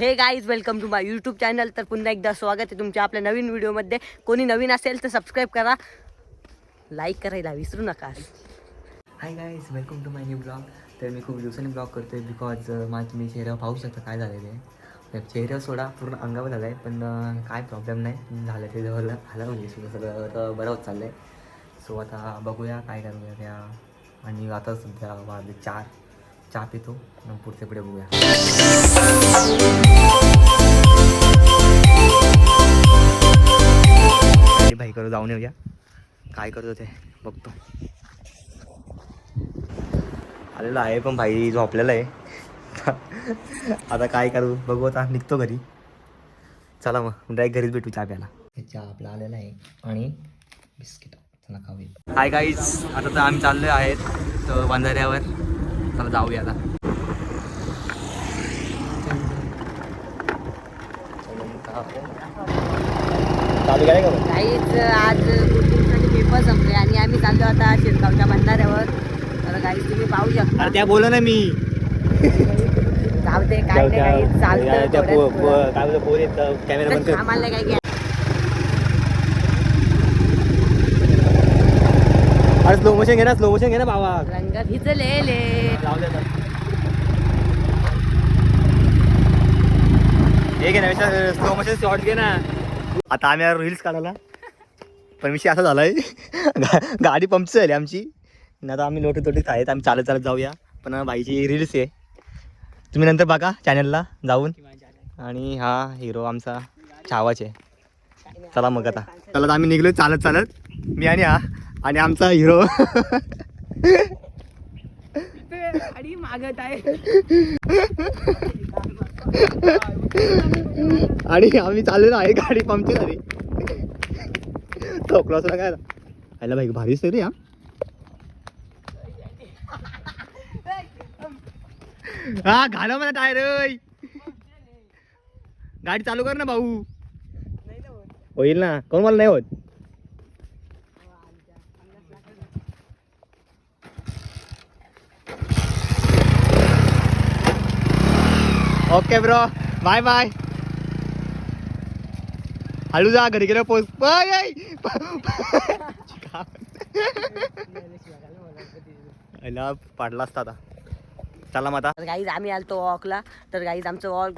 Hey guys welcome to my YouTube channel तर पुन्हा एकदा स्वागत आहे तुमच्या आपल्या नवीन व्हिडिओमध्ये कोणी नवीन असेल तर सबस्क्राईब करा. लाईक करायला विसरू नका. Hi guys welcome to my new blog तर मी खूप दिवसांनी ब्लॉग करतो आहे बिकॉज माझं तुम्ही चेहरा पाहू शकता काय झालेलं आहे. चेहरा सोडा पूर्ण अंगावर झाला आहे पण काय प्रॉब्लेम नाही. झालं ते झालं झालं म्हणजे सगळं सगळं बरं होत चाललं आहे सो आता बघूया काय करूया त्या. आणि आता सध्या वाजले चार. चहा पितो मग पुढच्या पुढे बघूया. भाई करू जाऊन येऊया. काय करतो ते बघतो. आलेला आहे पण भाई झोपलेला आहे. आता काय करू? बघू आता निघतो घरी. चला मग डायरेक्ट घरीच भेटू चहा प्याला चहा आपला आलेला आहे आणि बिस्किट. चला खाऊ हाय काहीच आता तर आम्ही चाललो आहेत तर बांधाऱ्यावर. चला जाऊया आता चालू काय का गाईज आज गुरुकुलसाठी पेपर संपले आणि आम्ही चाललो आता शिरगावच्या बंधाऱ्यावर तर गाईज तुम्ही पाहू शकता. त्या बोला ना मी. जाऊ दे काय नाही चालतं त्या पो- थोडं- पो- काय बोलतो पोर येत कॅमेरा बंद तर कर आम्हाला काय घ्या अरे स्लो मोशन घे ना स्लो मोशन घे ना बाबा रंग भिजलेले. हे घे ना स्लो मोशन शॉर्ट घे ना. आता आम्ही रील्स काढायला. पण विषय असा झालाय गाडी पंक्चर झाली आमची. आणि आता आम्ही लोटे तोटीत आहेत आम्ही चालत चालत जाऊया. पण भाईची रील्स आहे. तुम्ही नंतर बघा चॅनलला जाऊन. आणि हा हिरो आमचा छावाच आहे चला मग आता. चला आम्ही निघलो चालत चालत. मी आणि हा आणि आमचा हिरो आणि मागत आहे. आणि आम्ही चाललेलो आहे गाडी पंक्चर झाली ठोकला असला काय आयला भाई भारी दिसतंय रे हा. हा घाला मला टायर गाडी चालू कर ना भाऊ. होईल ना. कोण मला नाही होत? ओके ब्रो बाय बाय हळू जा घरी गेलो पोच पाडला असता आता चला मग आता गाईज आम्ही आलतो वॉकला तर गाईज आमचं वॉक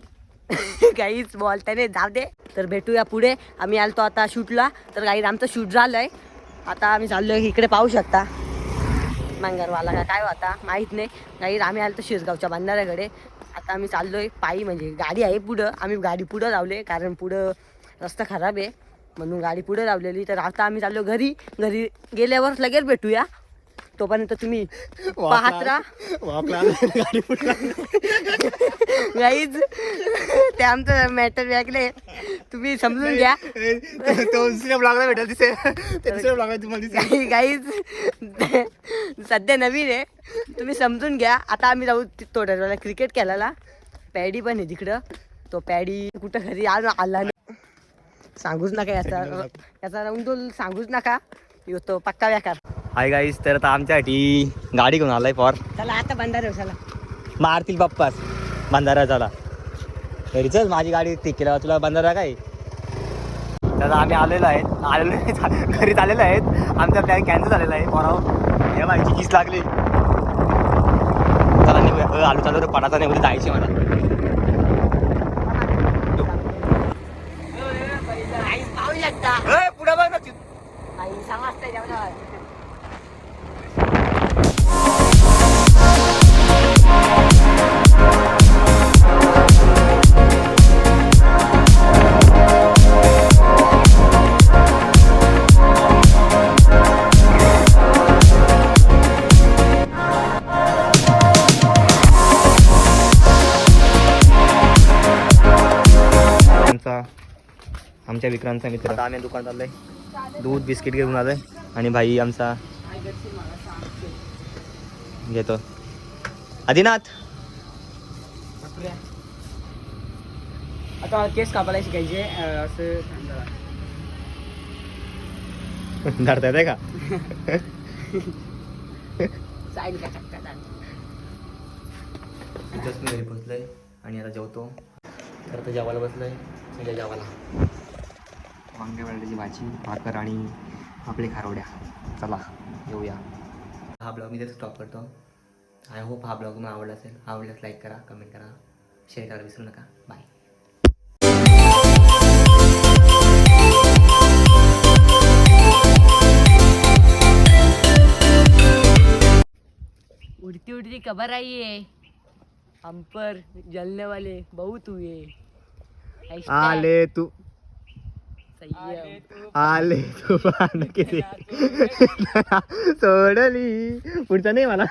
गाईज बोलताने जाऊ दे. तर भेटूया पुढे. आम्ही आलतो आता शूटला. तर गाईज आमचं शूट झालंय. आता आम्ही चाललोय इकडे पाहू शकता. मांगरवाला का काय होता माहीत नाही. गाईज आम्ही आलतो शिरगावच्या बांधाऱ्याकडे आता आम्ही चाललोय पायी म्हणजे गाडी आहे पुढं. आम्ही गाडी पुढं लावले कारण पुढं रस्ता खराब आहे. म्हणून गाडी पुढे लावलेली. तर आता आम्ही चाललो घरी. घरी गेल्यावर लगेच भेटूया. तोपर्यंत तुम्ही पाहत राहा. गाईज ते आमचं मॅटर वेगळे तुम्ही समजून घ्या. तो दुसऱ्या ब्लॉगला भेटेल दिसे ते दुसऱ्या ब्लॉगला तुम्हाला दिसेल. गाईज सध्या नवीन आहे. तुम्ही समजून घ्या. आता आम्ही जाऊ ति- थोड्या वेळेला क्रिकेट खेळायला. पॅडी पण आहे तिकडं. तो पॅडी कुठं घरी आज आला सांगूच नका याचा याचा राऊंड तो सांगूच नका. तो पक्का व्याकार. हाय गाईस तर आता आमच्यासाठी गाडी घेऊन आलाय फॉर चला आता बंधारे चला. मारतील बाप्पास बंधारा झाला तरी चल माझी गाडी ठीक केला तुला बंधारा काय तर आम्ही आलेलो आहेत. आलेलो नाही घरी आलेलो आहेत. आमचा प्लॅन कॅन्सल झालेला आहे. पोराव या बाईची किस लागली. चला निघूया. आलू चालू रे पडाचा नाही उद्या जायचे मला. पाहू आमच्या विक्रांतचा मित्र. आता आम्ही दुकानात आलोय. दूध बिस्किट घेऊन आलोय. आणि भाई आमचा घेतो. आदिनाथ! आता केस कापायला शिकायचे असं धरता येते का? साईड का चक्का जस्ट मी घरी पोचलोय आणि आता जेवतो. तर आता जेवायला बसलोय. म्हणजे जेवायला. वांगे बटाट्याची भाजी भाकर आणि आपले खारोड्या चला येऊया. हा ब्लॉग मी तिथे स्टॉप करतो. आय होप हा ब्लॉग मला आवडला असेल. आवडल्यास लाईक करा कमेंट करा शेअर करायला विसरू नका. बाय उड़ती उड़ती खबर आई है हम पर जलने वाले बहुत हुए आले तू. आले तू किती? सोडली. पुढचा नाही मला